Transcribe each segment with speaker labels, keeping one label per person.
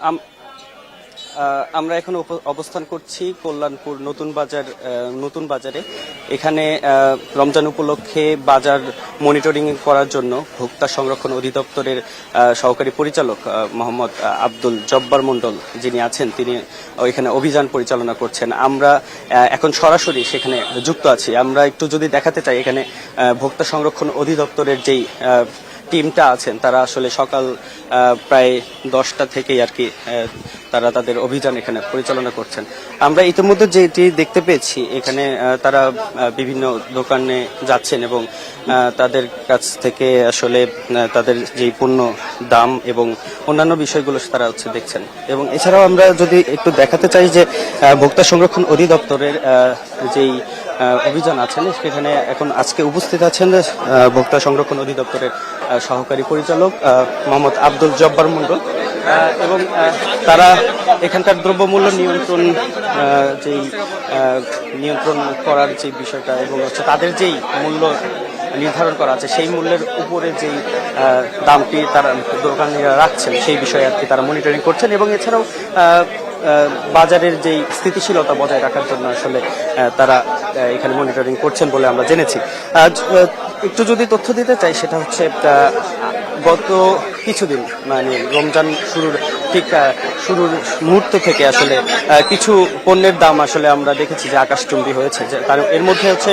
Speaker 1: আম- আমরা এখন অবস্থান করছি কল্যাণপুর নতুন বাজার নতুন বাজারে। এখানে রমজান উপলক্ষে বাজার মনিটরিং করার জন্য ভোক্তা সংরক্ষণ অধিদপ্তরের সহকারী পরিচালক মোহাম্মদ আব্দুল জব্বার মণ্ডল যিনি আছেন, তিনি এখানে অভিযান পরিচালনা করছেন। আমরা এখন সরাসরি সেখানে যুক্ত আছি। আমরা একটু যদি দেখাতে চাই, এখানে ভোক্তা সংরক্ষণ অধিদপ্তরের যেই টিমটা আছেন, তারা আসলে সকাল প্রায় দশটা থেকেই আর কি তারা তাদের অভিযান এখানে পরিচালনা করছেন। আমরা ইতিমধ্যে যেটি দেখতে পেয়েছি, এখানে তারা বিভিন্ন দোকানে যাচ্ছেন এবং তাদের কাছ থেকে আসলে তাদের যেই পণ্য দাম এবং অন্যান্য বিষয়গুলো তারা হচ্ছে দেখছেন। এবং এছাড়াও আমরা যদি একটু দেখাতে চাই যে ভোক্তা সংরক্ষণ অধিদপ্তরের যেই অভিযান আছেন সেখানে এখন আজকে উপস্থিত আছেন ভোক্তা সংরক্ষণ অধিদপ্তরের সহকারী পরিচালক মোহাম্মদ আব্দুল জব্বার মন্ডল এবং তারা এখানকার দ্রব্যমূল্য নিয়ন্ত্রণ যেই নিয়ন্ত্রণ করার যে বিষয়টা এবং হচ্ছে তাদের যেই মূল্য নির্ধারণ করা আছে, সেই মূল্যের উপরে যেই দামটি তারা দোকানিরা রাখছেন, সেই বিষয়ে আর কি তারা মনিটরিং করছেন। এবং এছাড়াও বাজারের যেই স্থিতিশীলতা বজায় রাখার জন্য আসলে তারা এখানে মনিটরিং করছেন বলে আমরা জেনেছি। একটু যদি তথ্য দিতে চাই, সেটা হচ্ছে গত কিছুদিন মানে রমজান শুরুর ঠিক শুরুর মুহূর্ত থেকে আসলে কিছু পণ্যের দাম আসলে আমরা দেখেছি যে আকাশচুম্বী হয়েছে। তার, এর মধ্যে হচ্ছে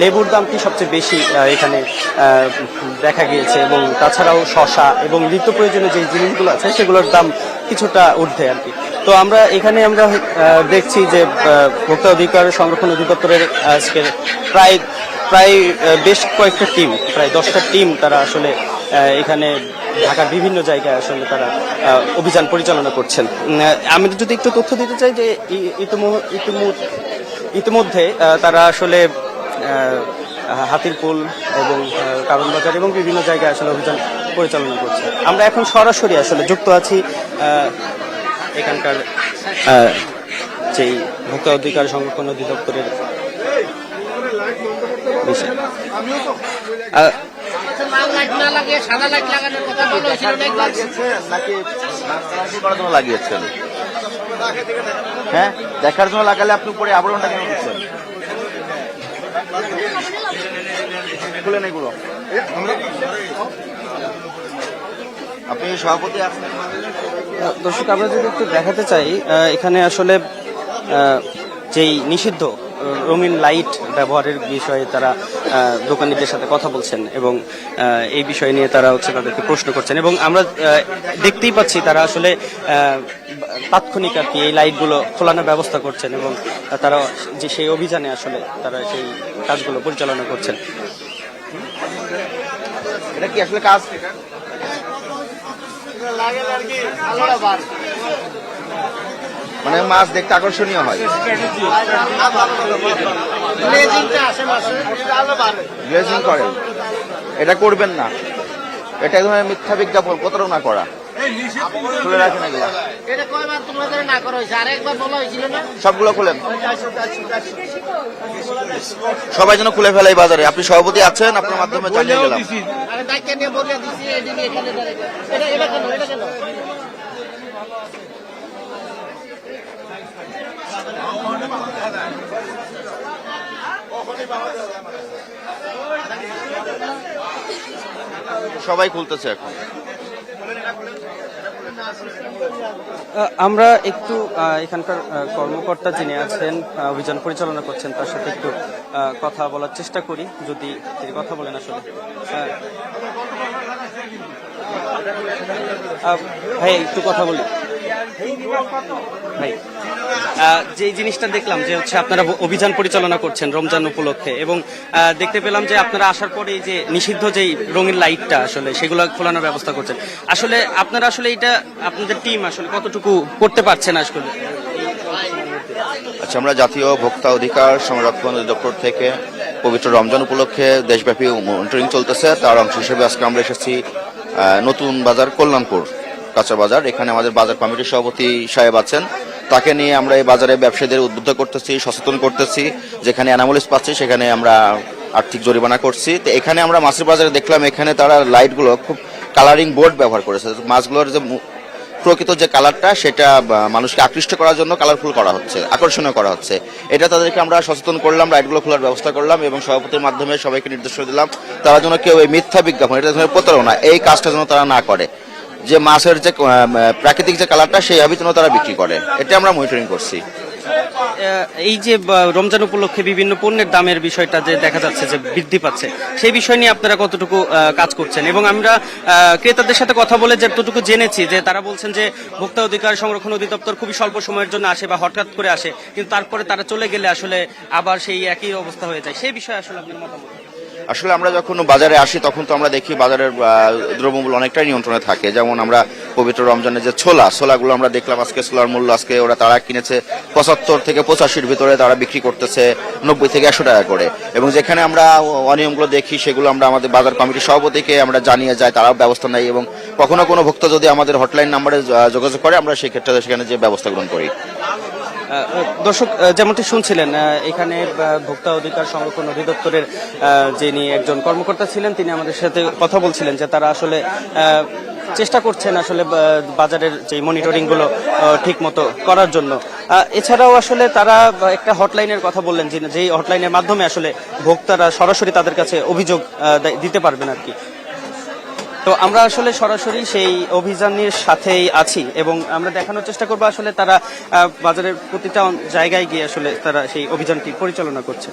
Speaker 1: লেবুর দামটি সবচেয়ে বেশি এখানে দেখা গিয়েছে এবং তাছাড়াও শশা এবং নিত্য প্রয়োজনীয় যে জিনিসগুলো আছে, সেগুলোর দাম কিছুটা ঊর্ধ্বে আর কি। তো আমরা এখানে আমরা দেখছি যে ভোক্তা অধিকার সংরক্ষণ অধিদপ্তরের আজকের প্রায় প্রায় বেশ কয়েকটা টিম প্রায় দশটা টিম তারা আসলে এখানে ঢাকার বিভিন্ন জায়গায় আসলে তারা অভিযান পরিচালনা করছেন। আমি যদি একটু তথ্য দিতে চাই যে ইতিমধ্যে তারা আসলে হাতিরপুল এবং কারণ বাজার এবং বিভিন্ন জায়গায় আসলে অভিযান পরিচালনা করছে। আমরা এখন সরাসরি আসলে যুক্ত আছি এখানকার যেই ভোক্তা অধিকার সংরক্ষণ অধিদপ্তরের
Speaker 2: হ্যাঁ দেখার জন্য লাগালে আপনি উপরে আবরণটা কেন দিচ্ছেন? খুলেন এগুলো আপনি সভাপতি আছেন
Speaker 1: দর্শক আমরা যদি একটু দেখাতে চাই এখানে আসলে যেই নিষিদ্ধ রঙিন লাইট ব্যবহারের বিষয়ে তারা দোকানিদের সাথে কথা বলছেন এবং এই বিষয় নিয়ে তারা হচ্ছে তাদেরকে প্রশ্ন করছেন এবং আমরা দেখতেই পাচ্ছি তারা আসলে তাৎক্ষণিক আর কি এই লাইটগুলো খোলানোর ব্যবস্থা করছেন এবং তারা যে সেই অভিযানে আসলে তারা সেই কাজগুলো পরিচালনা করছেন
Speaker 2: এটা কি আসলে কাজ। মানে মাছ দেখতে আকর্ষণীয় হয়।
Speaker 3: এটা
Speaker 2: করবেন না। এটা এক মিথ্যা বিজ্ঞাপন প্রতারণা করা। খুলে রাখেন এগুলো
Speaker 3: এটা কয়বার তোমাদের না করা হয়েছে? আরেকবার বলা হয়েছিল না?
Speaker 2: সবগুলো খুলেন সবাই যেন খুলে ফেলে এই বাজারে আপনি সভাপতি আছেন আপনার মাধ্যমে জানিয়ে গেলাম
Speaker 3: আমি দায়িত্ব নিয়ে বলে দিছি, এদিকে এখানে দাঁড়িয়ে। এটা- এটা কেন? এটা কেন?
Speaker 2: সবাই খুলতেছে এখন
Speaker 1: আমরা একটু এখানকার কর্মকর্তা যিনি আছেন অভিযান পরিচালনা করছেন, তার সাথে একটু কথা বলার চেষ্টা করি, যদি তিনি কথা বলেন আসলে। ভাই, একটু কথা বলি। যে জিনিসটা দেখলাম যে হচ্ছে আপনারা অভিযান পরিচালনা করছেন রমজান উপলক্ষে এবং দেখতে পেলাম যে আপনারা আসার পরে যে নিষিদ্ধ যেই রঙিন লাইটটা আসলে সেগুলো খোলানোর ব্যবস্থা করছেন। আসলে আপনারা আসলে এটা, আপনাদের টিম আসলে কতটুকু করতে পারছেন আসলে?
Speaker 2: আচ্ছা আমরা জাতীয় ভোক্তা অধিকার সংরক্ষণ অধিদপ্তর থেকে পবিত্র রমজান উপলক্ষে দেশব্যাপী মনিটরিং চলতেছে। তার অংশ হিসেবে আজকে আমরা এসেছি নতুন বাজার কল্যাণপুর। কাঁচা বাজার। এখানে আমাদের বাজার কমিটির সভাপতি সাহেব আছেন। তাকে নিয়ে আমরা এই বাজারে ব্যবসায়ীদের উদ্বুদ্ধ করতেছি, সচেতন করতেছি। যেখানে অ্যানামলিস পাচ্ছি, সেখানে আমরা আর্থিক জরিমানা করছি। তো এখানে আমরা মাছের বাজারে দেখলাম, এখানে তারা লাইটগুলো খুব কালারিং বোর্ড ব্যবহার করেছে। মাছগুলোর যে প্রকৃত যে কালারটা, সেটা মানুষকে আকৃষ্ট করার জন্য কালারফুল করা হচ্ছে, আকর্ষণীয় করা হচ্ছে। এটা তাদেরকে আমরা সচেতন করলাম লাইটগুলো খোলার ব্যবস্থা করলাম এবং সভাপতির মাধ্যমে সবাইকে নির্দেশ দিলাম, তারা যেন কেউ এই মিথ্যা বিজ্ঞাপন, এটা প্রতারণা, এই কাজটা যেন তারা না করে। যে মাছের যে প্রাকৃতিক যে কালারটা সেইভাবে যেন তারা বিক্রি করে। এটা আমরা মনিটরিং করছি।
Speaker 1: এই যে রমজান উপলক্ষে বিভিন্ন পণ্যের দামের বিষয়টা যে দেখা যাচ্ছে, যে বৃদ্ধি পাচ্ছে, সেই বিষয় নিয়ে আপনারা কতটুকু কাজ করছেন? এবং আমরা ক্রেতাদের সাথে কথা বলে যতটুকু জেনেছি, যে তারা বলছেন যে ভোক্তা অধিকার সংরক্ষণ অধিদপ্তর খুবই স্বল্প সময়ের জন্য আসে বা হঠাৎ করে আসে, কিন্তু তারপরে তারা চলে গেলে আসলে আবার সেই একই অবস্থা হয়ে যায়। সেই বিষয়ে আসলে আপনার মতামত?
Speaker 2: আসলে আমরা যখন বাজারে আসি, তখন তো আমরা দেখি বাজারের দ্রব্যমূল্য অনেকটাই নিয়ন্ত্রণে থাকে। যেমন আমরা পবিত্র রমজানের যে ছোলা, ছোলাগুলো আমরা দেখলাম আজকে ছোলার মূল্য, আজকে ওরা তারা কিনেছে পঁচাত্তর থেকে পঁচাশির ভিতরে, তারা বিক্রি করতেছে নব্বই থেকে একশো টাকা করে। এবং যেখানে আমরা অনিয়মগুলো দেখি, সেগুলো আমরা আমাদের বাজার কমিটির সভাপতিকে আমরা জানিয়ে যাই, তারাও ব্যবস্থা নেয় এবং কখনো কোনো ভোক্তা যদি আমাদের হটলাইন নাম্বারে যোগাযোগ করে, আমরা সেক্ষেত্রে সেখানে যে ব্যবস্থা গ্রহণ করি।
Speaker 1: দর্শক যেমনটি শুনছিলেন এখানে ভোক্তা অধিকার সংরক্ষণ অধিদপ্তরের যিনি একজন কর্মকর্তা ছিলেন, তিনি আমাদের সাথে কথা বলছিলেন যে তারা আসলে চেষ্টা করছেন আসলে বাজারের যে মনিটরিংগুলো ঠিক মতো করার জন্য। এছাড়াও আসলে তারা একটা হটলাইনের কথা বললেন, যে, যেই হটলাইনের মাধ্যমে আসলে ভোক্তারা সরাসরি তাদের কাছে অভিযোগ দিতে পারবেন আর কি। তো আমরা আসলে সরাসরি সেই অভিযানের সাথেই আছি এবং আমরা দেখানোর চেষ্টা করব আসলে তারা বাজারের প্রতিটা জায়গায় গিয়ে আসলে তারা সেই অভিযানটি পরিচালনা করছে।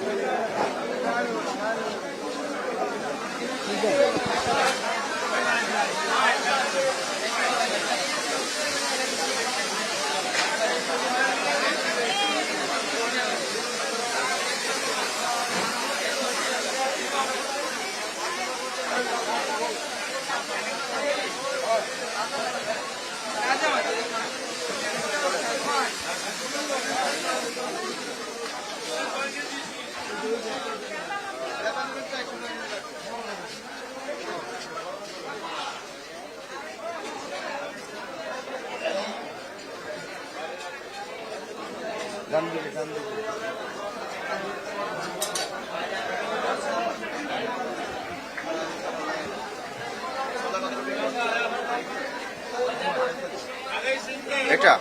Speaker 2: এটা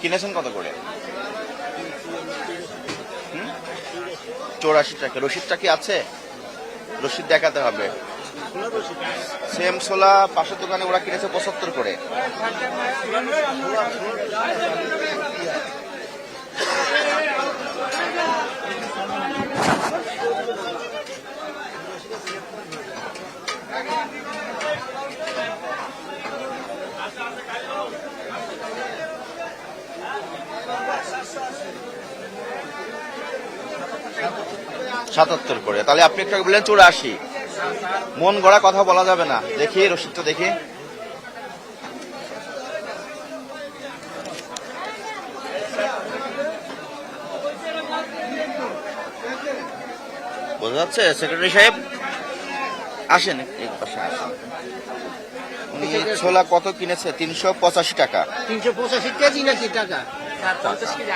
Speaker 2: কিনেছেন কত করে? চৌরাশি টাকা রসিদটা কি আছে? রসিদ দেখাতে হবে। সেম পাশের দোকানে ওরা কিনেছে পঁচাত্তর করে। সাতাত্তর করে। তাহলে আপনি একটা বললেন চৌরাশি মন গড়া কথা বলা যাবে না। দেখি রসিদটা দেখি। বোঝা যাচ্ছে সেক্রেটারি সাহেব আসেন পাশে আসেন। উনি ছোলা কত কিনেছে? তিনশো পঁচাশি টাকা।
Speaker 3: তিনশো পঁচাশি কেজি নাকি টাকা?
Speaker 2: পঞ্চাশ কেজি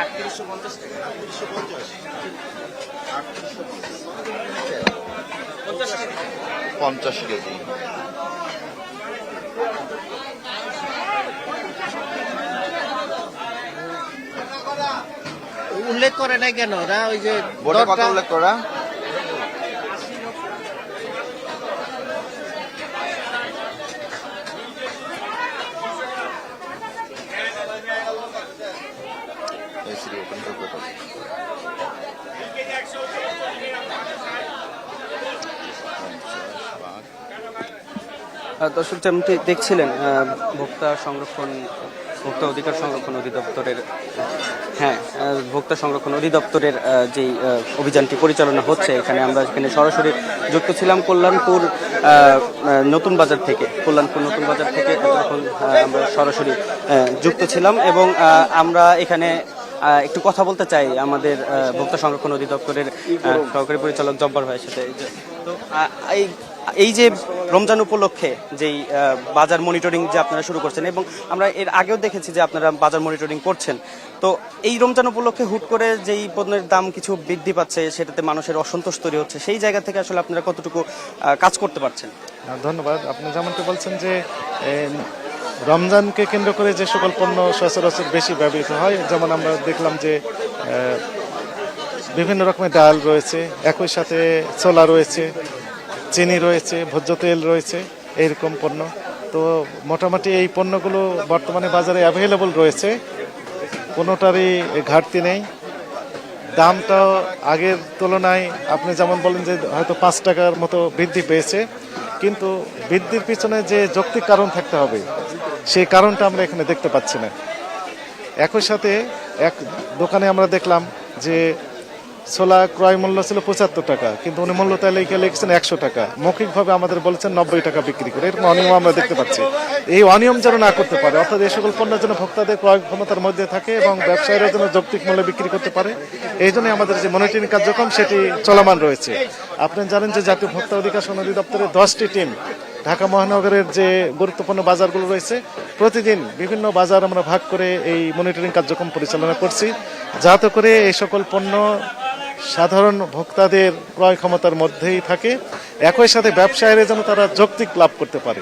Speaker 3: উল্লেখ করে নাই কেন? ওরা ওই যে
Speaker 2: কত উল্লেখ করা?
Speaker 1: দর্শক যেমনটি দেখছিলেন ভোক্তা সংরক্ষণ, ভোক্তা অধিকার সংরক্ষণ অধিদপ্তরের হ্যাঁ ভোক্তা সংরক্ষণ অধিদপ্তরের যেই অভিযানটি পরিচালনা হচ্ছে, এখানে আমরা এখানে সরাসরি যুক্ত ছিলাম কল্যাণপুর নতুন বাজার থেকে, কল্যাণপুর নতুন বাজার থেকে তখন আমরা সরাসরি যুক্ত ছিলাম এবং আমরা এখানে একটু কথা বলতে চাই আমাদের ভোক্তা সংরক্ষণ অধিদপ্তরের সহকারী পরিচালক জব্বার ভাইয়ের সাথে। তো এই এই যে রমজান উপলক্ষে যেই বাজার মনিটরিং যে আপনারা শুরু করছেন এবং আমরা এর আগেও দেখেছি যে আপনারা বাজার মনিটরিং করছেন। তো এই রমজান উপলক্ষে হুট করে যেই পণ্যের দাম কিছু বৃদ্ধি পাচ্ছে, সেটাতে মানুষের অসন্তোষ তৈরি হচ্ছে, সেই জায়গা থেকে আসলে আপনারা কতটুকু কাজ করতে পারছেন?
Speaker 4: ধন্যবাদ। আপনি যেমনটি বলছেন যে রমজানকে কেন্দ্র করে যে সকল পণ্য সচরাচর বেশি ব্যবহৃত হয়, যেমন আমরা দেখলাম যে বিভিন্ন রকমের ডাল রয়েছে, একই সাথে ছোলা রয়েছে চিনি রয়েছে, ভোজ্য তেল রয়েছে, এইরকম পণ্য। তো মোটামুটি এই পণ্যগুলো বর্তমানে বাজারে অ্যাভেলেবল রয়েছে। কোনোটারই ঘাটতি নেই। দামটাও আগের তুলনায়, আপনি যেমন বলেন যে হয়তো পাঁচ টাকার মতো বৃদ্ধি পেয়েছে, কিন্তু বৃদ্ধির পিছনে যে যৌক্তিক কারণ থাকতে হবে, সেই কারণটা আমরা এখানে দেখতে পাচ্ছি না। একই সাথে এক দোকানে আমরা দেখলাম যে ছোলা ক্রয় মূল্য ছিল পঁচাত্তর টাকা, কিন্তু উনি মূল্য তালিকা লিখছেন একশো টাকা। মৌখিকভাবে আমাদের বলেছেন নব্বই টাকা বিক্রি করে। এরকম অনিয়ম আমরা দেখতে পাচ্ছি। এই অনিয়ম যেন না করতে পারে, অর্থাৎ এই সকল পণ্যের জন্য ভোক্তাদের ক্রয় ক্ষমতার মধ্যে থাকে এবং ব্যবসায়ীরা যেন যৌক্তিক মূল্যে বিক্রি করতে পারে, এই জন্যই আমাদের যে মনিটরিং কার্যক্রম, সেটি চলমান রয়েছে। আপনি জানেন যে জাতীয় ভোক্তা অধিকার সনদি দপ্তরের দশটি টিম, ঢাকা মহানগরের যে গুরুত্বপূর্ণ বাজারগুলো রয়েছে, প্রতিদিন বিভিন্ন বাজার আমরা ভাগ করে এই মনিটরিং কার্যক্রম পরিচালনা করছি, যাতে করে এই সকল পণ্য সাধারণ ভোক্তাদের ক্রয় ক্ষমতার মধ্যেই থাকে। একই সাথে ব্যবসায়ীরা যেন তারা যৌক্তিক লাভ করতে পারে।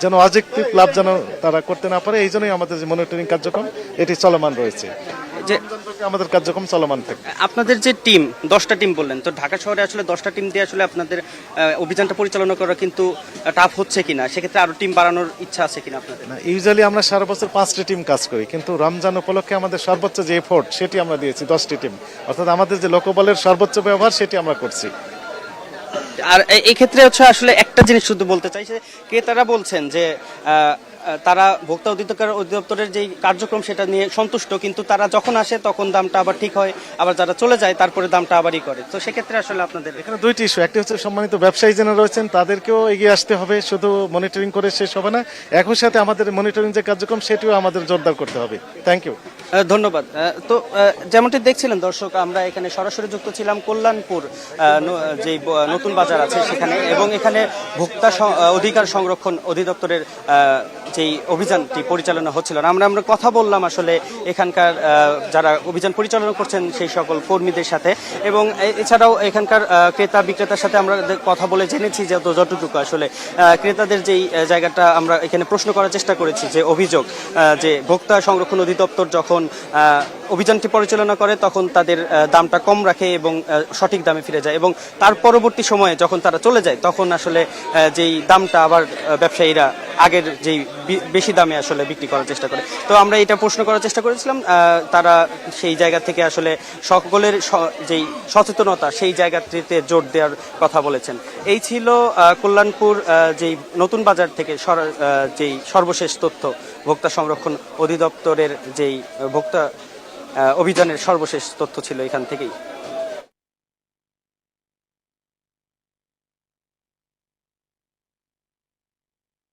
Speaker 4: যেন অযৌক্তিক লাভ যেন তারা করতে না পারে, এই জন্যই আমাদের যে মনিটরিং কার্যক্রম, এটি চলমান রয়েছে।
Speaker 1: যে
Speaker 4: আমাদের কার্যক্রম চলমান থাকে।
Speaker 1: আপনাদের যে টিম দশটা টিম বললেন তো ঢাকা শহরে আসলে দশটা টিম দিয়ে আসলে আপনাদের অভিযানটা পরিচালনা করা কিন্তু টাফ হচ্ছে কিনা? সেক্ষেত্রে আরও টিম বাড়ানোর ইচ্ছা আছে কিনা আপনাদের?
Speaker 4: না ইউজুয়ালি আমরা সারা বছর পাঁচটি টিম কাজ করি কিন্তু রমজান উপলক্ষে আমাদের সর্বোচ্চ যে এফোর্ট সেটি আমরা দিয়েছি দশটি টিম অর্থাৎ আমাদের যে লোকবলের সর্বোচ্চ ব্যবহার সেটি আমরা করছি।
Speaker 1: আর এই ক্ষেত্রে হচ্ছে আসলে একটা জিনিস শুধু বলতে চাই যে ক্রেতারা বলছেন যে তারা ভোক্তা অধিকার অধিদপ্তরের যে কার্যক্রম সেটা নিয়ে সন্তুষ্ট কিন্তু তারা যখন আসে তখন দামটা আবার ঠিক হয় আবার যারা চলে যায় তারপরে দামটা আবারই করে। তো সেক্ষেত্রে আসলে আপনাদের
Speaker 4: এখানে দুইটি ইস্যু একটি হচ্ছে সম্মানিত ব্যবসায়ী যারা রয়েছেন তাদেরকেও এগিয়ে আসতে হবে শুধু মনিটরিং করে শেষ হবে না একই সাথে আমাদের মনিটরিং যে কার্যক্রম সেটিও আমাদের জোরদার করতে হবে। থ্যাংক ইউ
Speaker 1: ধন্যবাদ। তো যেমনটি দেখছিলেন দর্শক আমরা এখানে সরাসরি যুক্ত ছিলাম কল্যাণপুর যে নতুন বাজার আছে সেখানে এবং এখানে ভোক্তা অধিকার সংরক্ষণ অধিদপ্তরের যেই অভিযানটি পরিচালনা হচ্ছিল আমরা আমরা কথা বললাম আসলে এখানকার যারা অভিযান পরিচালনা করছেন সেই সকল কর্মীদের সাথে। এবং এছাড়াও এখানকার ক্রেতা বিক্রেতার সাথে আমরা কথা বলে জেনেছি যত- যতটুকু আসলে ক্রেতাদের যেই জায়গাটা আমরা এখানে প্রশ্ন করার চেষ্টা করেছি যে অভিযোগ যে ভোক্তা সংরক্ষণ অধিদপ্তর যখন অভিযানটি পরিচালনা করে তখন তাদের দামটা কম রাখে এবং সঠিক দামে ফিরে যায় এবং তার পরবর্তী সময়ে যখন তারা চলে যায় তখন আসলে যেই দামটা আবার ব্যবসায়ীরা আগের যেই বেশি দামে আসলে বিক্রি করার চেষ্টা করে। তো আমরা এটা প্রশ্ন করার চেষ্টা করেছিলাম তারা সেই জায়গা থেকে আসলে সকলের যেই সচেতনতা, সেই জায়গাটিতে জোর দেওয়ার কথা বলেছেন। এই ছিল কল্যাণপুর যেই নতুন বাজার থেকে যেই সর্বশেষ তথ্য, ভোক্তা সংরক্ষণ অধিদপ্তরের যেই ভোক্তা অভিযানের সর্বশেষ তথ্য ছিল এখান থেকেই।